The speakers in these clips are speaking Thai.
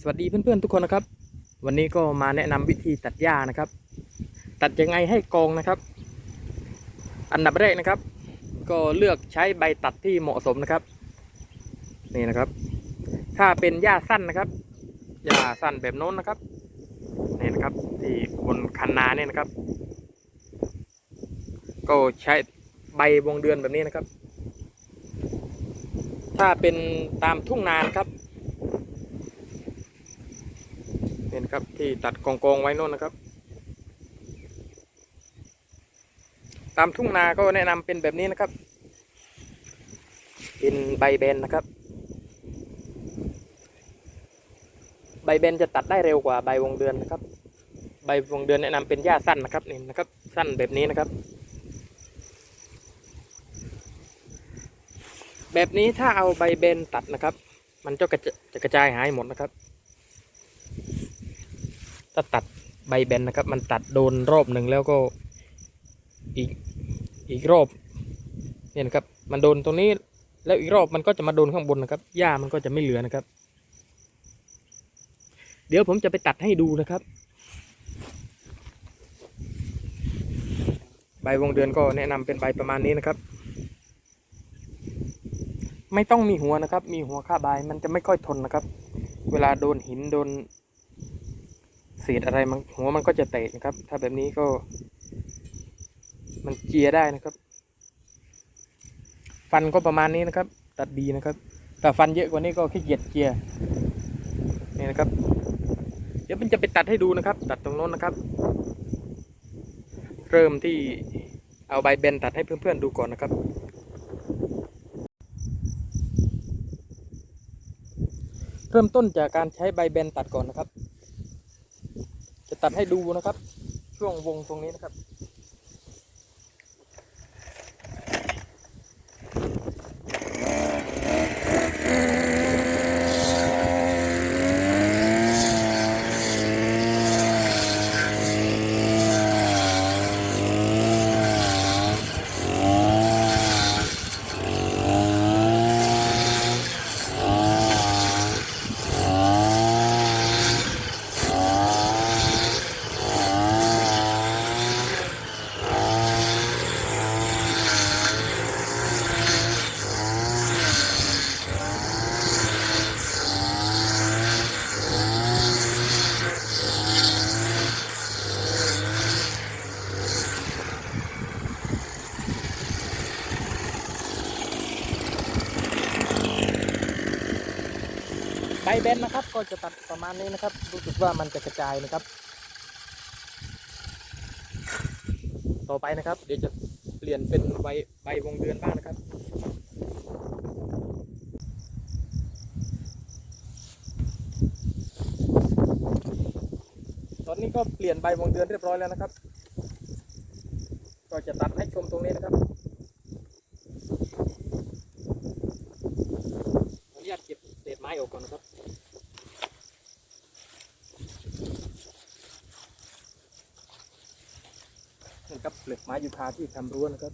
สวัสดีเพื่อนๆทุกคนนะครับ วันนี้ก็มาแนะนำวิธีตัดหญ้านะครับ ตัดยังไงให้กองนะครับ อันดับแรกนะครับ ก็เลือกใช้ใบตัดที่เหมาะสมนะครับ นี่นะครับ ถ้าเป็นหญ้าสั้นนะครับหญ้าสั้นแบบโน้นนะครับนี่นะครับที่บนคันนาเนี่ยนะครับ ก็ใช้ใบวงเดือนแบบนี้นะครับ ถ้าเป็นตามทุ่งนานครับ นี่นะครับที่ตัดกองกองๆไว้โน่นนะครับ ตามทุ่งนาก็แนะนำเป็นแบบนี้นะครับ เป็นใบเบนนะครับ ใบเบนจะตัดได้เร็วกว่าใบวงเดือนนะครับ ใบวงเดือนแนะนำเป็นหญ้าสั้นนะครับนี่นะครับ สั้นแบบนี้นะครับ แบบนี้ถ้าเอาใบเบนตัดนะครับ มันจะกระจะกระจายหายหมดนะครับ ถ้าตัดใบแบนนะครับ มันตัดโดนรอบหนึ่งแล้วก็อีกอีกรอบเนี่ยนะครับ มันโดนตรงนี้แล้วอีกรอบมันก็จะมาโดนข้างบนนะครับหญ้ามันก็จะไม่เหลือนะครับ เดี๋ยวผมจะไปตัดให้ดูนะครับ ใบวงเดือนก็แนะนำเป็นใบประมาณนี้นะครับ ไม่ต้องมีหัวนะครับ มีหัวค่าใบมันจะไม่ค่อยทนนะครับ เวลาโดนหินโดน เศษอะไรมันหัวมันก็จะเตะนะครับ ถ้าแบบนี้ก็ มันเจียได้นะครับ ฟันก็ประมาณนี้นะครับ ตัดดีนะครับแต่ฟันเยอะกว่านี้ก็ขี้เกียจเจียนี่นะครับ เดี๋ยวมันจะไปตัดให้ดูนะครับ ตัดตรงโน้นนะครับ เริ่มที่เอาใบเบนตัดให้เพื่อนๆดูก่อนนะครับเริ่มต้นจากการใช้ใบเบนตัดก่อนนะครับ ตัดให้ดูนะครับ ช่วงวงตรงนี้นะครับ ใบเบนนะครับ ก็จะตัดประมาณนี้นะครับ รู้สึกว่ามันจะกระจายนะครับ ต่อไปนะครับ เดี๋ยวจะเปลี่ยนเป็นใบใบวงเดือนบ้างนะครับตอนนี้ก็เปลี่ยนใบวงเดือนเรียบร้อยแล้วนะครับ ก็จะตัดให้ชมตรงนี้นะครับขออนุญาตเก็บเศษไม้ออกก่อนนะครับ นี่ครับเปลือกไม้ยูคาที่ทำรั้วนะครับ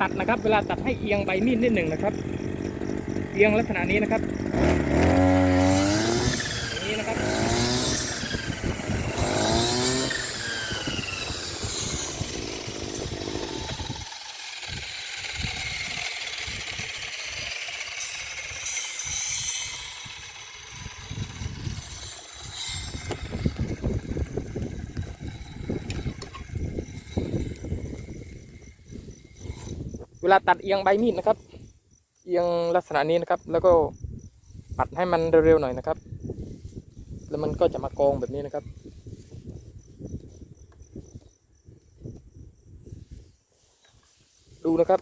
ตัดนะครับ เวลาตัดให้เอียงใบมีดนิดหนึ่งนะครับ เอียงลักษณะนี้นะครับอย่างนี้นะครับ เวลาตัดเอียงใบมีดนะครับ เอียงลักษณะนี้นะครับ แล้วก็ปัดให้มันเร็วๆหน่อยนะครับ แล้วมันก็จะมากองแบบนี้นะครับดูนะครับ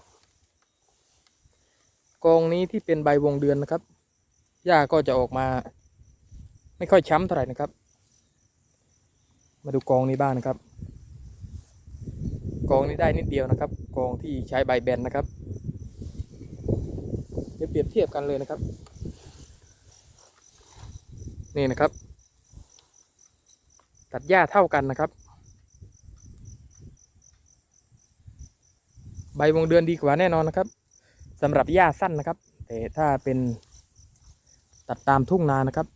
กองนี้ที่เป็นใบวงเดือนนะครับหญ้าก็จะออกมา ไม่ค่อยช้ำเท่าไหร่นะครับ มาดูกองนี้บ้างนะครับ กองนี้ได้นิดเดียวนะครับ กองที่ใช้ใบแบนนะครับ เดี๋ยวเปรียบเทียบกันเลยนะครับ นี่นะครับ ตัดหญ้าเท่ากันนะครับ ใบวงเดือนดีกว่าแน่นอนนะครับสำหรับหญ้าสั้นนะครับ แต่ถ้าเป็นตัดตามทุ่งนานะครับ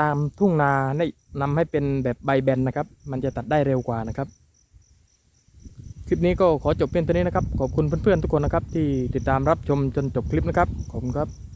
ตามทุ่งนาได้นำให้เป็นแบบใบแบนนะครับ มันจะตัดได้เร็วกว่านะครับ คลิปนี้ก็ขอจบเพียงเท่านี้นะครับ ขอบคุณเพื่อนๆทุกคนนะครับ ที่ติดตามรับชมจนจบคลิปนะครับ ขอบคุณครับ